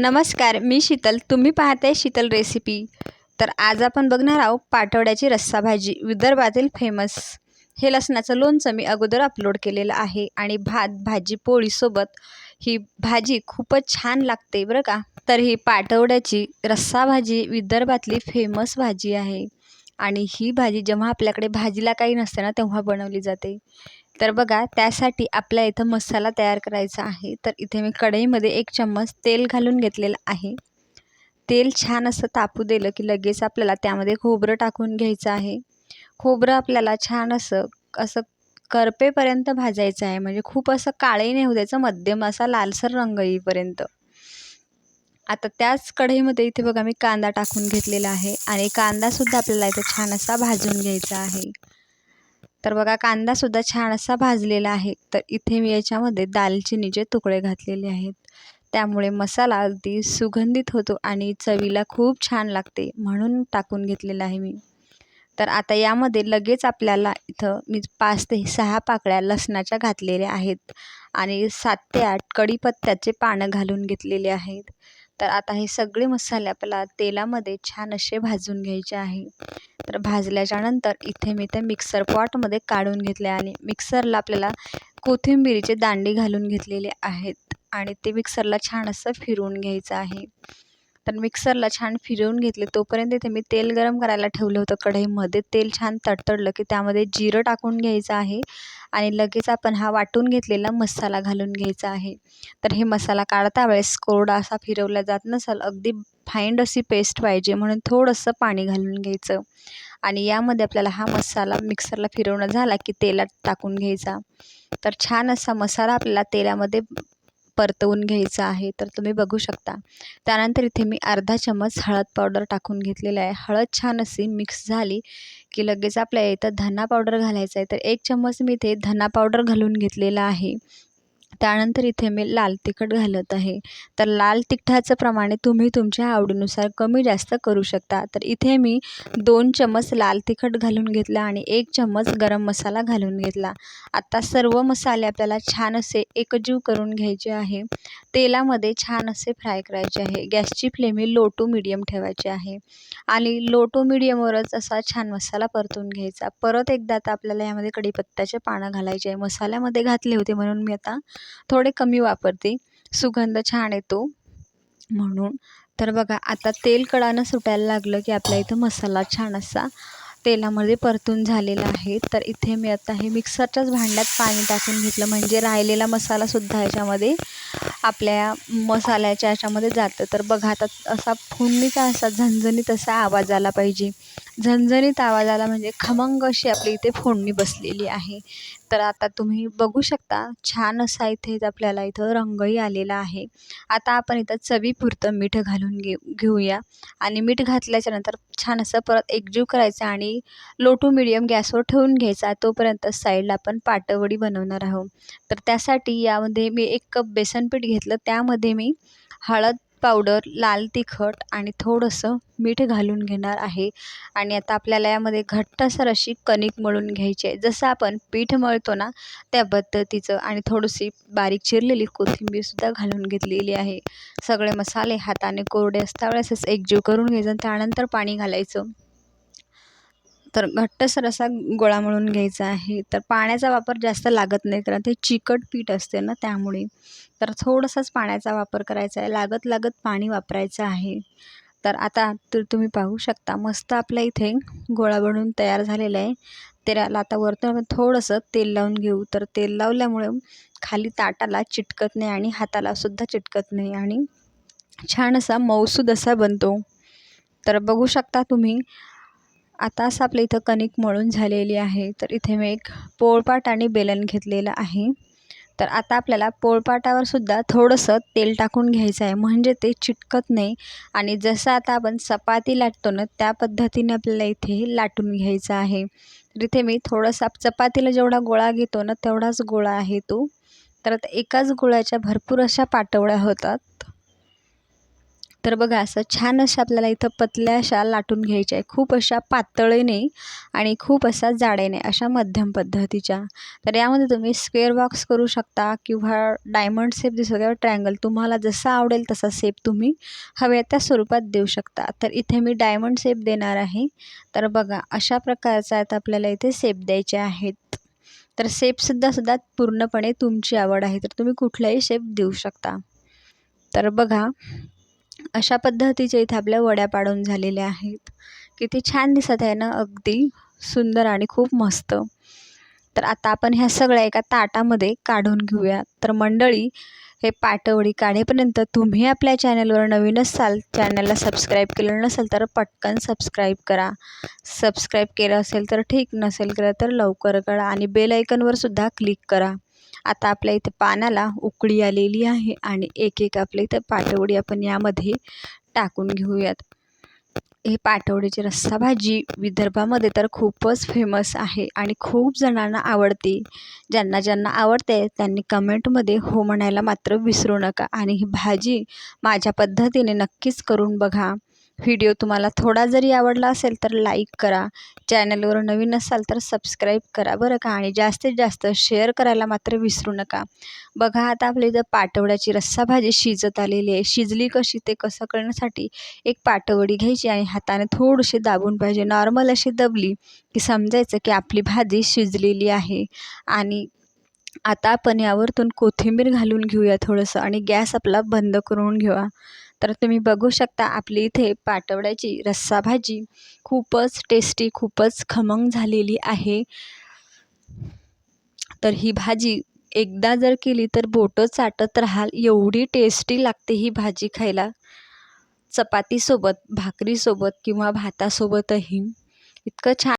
नमस्कार मी शीतल. तुम्ही पाहताय शीतल रेसिपी. तर आज आपण बघणार आहोत पाटवड्याची रस्सा भाजी विदर्भातील फेमस हे लसणाचं लोणचं मी अगोदर अपलोड केलेलं आहे आणि भात भाजी पोळीसोबत ही भाजी खूपच छान लागते बरं का? तर ही पाटवड्याची रस्सा भाजी विदर्भातली फेमस भाजी आहे. आणि ही भाजी जेव्हा आपल्याकडे भाजीला काही नसते ना तेव्हा बनवली जाते. तर बघा त्यासाठी आपल्या इथं मसाला तयार करायचा आहे. तर इथे मी कढईमध्ये एक चम्मच तेल घालून घेतलेलं आहे. तेल छान असं तापू दिलं की लगेच आपल्याला त्यामध्ये खोबरं टाकून घ्यायचं आहे. खोबरं आपल्याला छान असं असं करपेपर्यंत भाजायचं आहे. म्हणजे खूप असं काळे नाही होऊ द्यायचं मध्यम असा लालसर रंग येईपर्यंत. आता त्याच कढईमध्ये इथे बघा मी कांदा टाकून घेतलेला आहे. आणि कांदासुद्धा आपल्याला इथं छान असा भाजून घ्यायचा आहे. तर बघा कांदासुद्धा छान असा भाजलेला आहे. तर इथे मी याच्यामध्ये दालचिनीचे तुकडे घातलेले आहेत. त्यामुळे मसाला अगदी सुगंधित होतो आणि चवीला खूप छान लागते म्हणून टाकून घेतलेला आहे मी. तर आता यामध्ये लगेच आपल्याला इथं मी पाच ते सहा पाकळ्या लसणाच्या घातलेल्या आहेत आणि सात ते आठ कढीपत्त्याचे पानं घालून घेतलेले आहेत. तर आता हे सगळे मसाले आपल्याला तेलामध्ये छान असे भाजून घ्यायचे आहे. तर भाजल्याच्या नंतर इथे मी ते मिक्सर पॉटमध्ये काढून घेतले आणि मिक्सरला आपल्याला कोथिंबिरीचे दांडे घालून घेतलेले आहेत. आणि ते मिक्सरला छान असं फिरवून घ्यायचं आहे. तर मिक्सरला छान फिरवून घेतले. तोपर्यंत इथे मी तेल गरम करायला ठेवलं होतं कढईमध्ये. तेल छान तडतडलं की त्यामध्ये जिरं टाकून घ्यायचं आहे आणि लगेच आपण हा वाटून घेतलेला मसाला घालून घ्यायचा आहे. तर हे मसाला काढता वेळेस कोरडा असा फिरवला जात नसेल अगदी फाईंड अशी पेस्ट पाहिजे म्हणून थोडंसं पाणी घालून घ्यायचं. आणि यामध्ये आपल्याला हा मसाला मिक्सरला फिरवणं झाला की तेलात टाकून घ्यायचा. तर छान असा मसाला आपल्याला तेलामध्ये परतवून घ्यायचं आहे तर तुम्ही बघू शकता. त्यानंतर इथे मी अर्धा चम्मच हळद पावडर टाकून घेतलेला आहे. हळद छान अशी मिक्स झाली की लगेच आपल्या इथं धना पावडर घालायचा आहे. तर एक चम्मच मी इथे धना पावडर घालून घेतलेला आहे. त्यानंतर इथे मी लाल तिखट घालत आहे. तर लाल तिखटाचं प्रमाणे तुम्ही तुमच्या आवडीनुसार कमी जास्त करू शकता. तर इथे मी दोन चम्मच लाल तिखट घालून घेतला आणि एक चम्मच गरम मसाला घालून घेतला. आता सर्व मसाले आपल्याला छान असे एकजीव करून घ्यायचे आहे. तेलामध्ये छान असे फ्राय करायचे आहे. गॅसची फ्लेम ही लो टू मिडियम ठेवायची आहे. आणि लो टू मिडियमवरच असा छान मसाला परतून घ्यायचा. परत एकदा आता आपल्याला यामध्ये कढीपत्त्याचे पानं घालायचे आहे. मसाल्यामध्ये घातले होते म्हणून मी आता थोडे कमी वापरते. सुगंध छान येतो. म्हणून तर बघा आता तेल कडानं सुटायला लागलं की आपल्या इथं मसाला छान असा तेलामध्ये परतून झालेला आहे. तर इथे मी आता हे मिक्सरच्याच भांड्यात पाणी टाकून घेतलं. म्हणजे राहिलेला मसालासुद्धा याच्यामध्ये आपल्या मसाल्याच्या याच्यामध्ये जातं. तर बघा आता असा फुंडीचा असा झणझणीत असा आवाज आला पाहिजे. झणझणीत आवाज आला म्हणजे खमंग अशी आपली इथे फोडणी बसलेली आहे. तर आता तुम्ही बघू शकता छान असा इथे आपल्याला इथं रंगही आलेला आहे. आता आपण इथं चवीपुरतं मीठ घालून घेऊ घेऊया. आणि मीठ घातल्याच्यानंतर छान असं परत एकजीव करायचं आणि लो टू मिडियम गॅसवर ठेवून घ्यायचा. तोपर्यंत साईडला आपण पाटवडी बनवणार आहोत. तर त्यासाठी यामध्ये मी एक कप बेसनपीठ घेतलं. त्यामध्ये मी हळद पावडर लाल तिखट आणि थोडंसं मीठ घालून घेणार आहे. आणि आता आपल्याला यामध्ये घट्टसर अशी कणिक मळून घ्यायची आहे. जसं आपण पीठ मळतो ना त्या पद्धतीचं आणि थोडीशी बारीक चिरलेली कोथिंबीरसुद्धा घालून घेतलेली आहे. सगळे मसाले हाताने कोरडे असता वेळेसच एकजीव करून घ्यायचं त्यानंतर पाणी घालायचं. तर घट्टसर असा गोळा मळून घ्यायचा आहे. तर पाण्याचा वापर जास्त लागत नाही कारण ते चिकट पीठ असते ना त्यामुळे. तर थोडंसंच पाण्याचा वापर करायचा आहे. लागत लागत पाणी वापरायचं आहे. तर आता तर तुम्ही पाहू शकता. मस्त आपल्या इथे गोळा बनवून तयार झालेला आहे. त्याला आता वरतून आपण थोडंसं तेल लावून घेऊ. तर तेल लावल्यामुळे खाली ताटाला चिटकत नाही आणि हातालासुद्धा चिटकत नाही. आणि छान असा मऊसूद असा बनतो. तर बघू शकता तुम्ही आता असं आपल्या इथं कणिक मळून झालेली आहे. तर इथे मी एक पोळपाट आणि बेलन घेतलेलं आहे. तर आता आपल्याला पोळपाटावर सुद्धा थोडंसं तेल टाकून घ्यायचं आहे. म्हणजे ते चिटकत नाही. आणि जसं आता आपण चपाती लाटतो ना त्या पद्धतीने आपल्याला इथे लाटून घ्यायचं आहे. तर इथे मी थोडासा चपातीला जेवढा गोळा घेतो ना तेवढाच गोळा आहे तो. तर आता एकाच गोळ्याच्या भरपूर अशा पाटवळ्या होतात. तर बघा असं छान अशा आपल्याला इथं पतल्या अशा लाटून घ्यायच्या आहे खूप अशा पातळही नाही आणि खूप अशा जाडही नाही अशा मध्यम पद्धतीच्या. तर यामध्ये तुम्ही स्क्वेअर बॉक्स करू शकता किंवा डायमंड शेप दिसतो किंवा ट्रायंगल. तुम्हाला जसा आवडेल तसा शेप तुम्ही हव्या त्या स्वरूपात देऊ शकता. तर इथे मी डायमंड शेप देणार आहे. तर बघा अशा प्रकारचा आता आपल्याला इथे शेप द्यायचे आहेत. तर शेपसुद्धा सुद्धा पूर्णपणे तुमची आवड आहे. तर तुम्ही कुठलाही शेप देऊ शकता. तर बघा अशा पद्धतीच्या इथे आपल्या वड्या पाडून झालेल्या आहेत. किती छान दिसत आहे ना अगदी सुंदर आणि खूप मस्त. तर आता आपण ह्या सगळ्या एका ताटामध्ये काढून घेऊया. तर मंडळी हे पाटवडी काढेपर्यंत तुम्ही आपल्या चॅनलवर नवीन असाल चॅनलला सबस्क्राईब केलं नसेल तर पटकन सबस्क्राईब करा. सबस्क्राईब केलं असेल तर ठीक नसेल केलं तर लवकर करा आणि बेल आयकनवर सुद्धा क्लिक करा. आता आपल्या इथे पानाला उकळी आलेली आहे आणि एक एक आपल्या इथं पाटवडी आपण यामध्ये टाकून घेऊयात. हे पाटवडीची रस्सा भाजी विदर्भामध्ये तर खूपच फेमस आहे आणि खूप जणांना आवडते. ज्यांना ज्यांना आवडते त्यांनी कमेंटमध्ये हो म्हणायला मात्र विसरू नका. आणि ही भाजी माझ्या पद्धतीने नक्कीच करून बघा. व्हिडिओ तुम्हाला थोडा जरी आवडला असेल तर लाईक करा. चॅनलवर नवीन असाल तर सबस्क्राईब करा बरं का? आणि जास्तीत जास्त शेअर करायला मात्र विसरू नका. बघा आता आपल्या इथं पाटवड्याची रस्सा भाजी शिजत आलेली आहे. शिजली कशी ते कसं करण्यासाठी एक पाटवडी घ्यायची आणि हाताने थोडीशी दाबून पाहिजे. नॉर्मल अशी दबली की समजायचं की आपली भाजी शिजलेली आहे. आणि आता आपण यावरतून कोथिंबीर घालून घेऊया थोडंसं आणि गॅस आपला बंद करून घेऊया तर तुम्ही बघू शकता आपली इथे पाटवड्याची रस्सा भाजी खूपच टेस्टी खूपच खमंग झालेली आहे. तर ही भाजी एकदा जर केली तर बोटं चाटत राहाल एवढी टेस्टी लागते ही भाजी खायला. चपातीसोबत भाकरीसोबत किंवा भातासोबतही. इतकं छान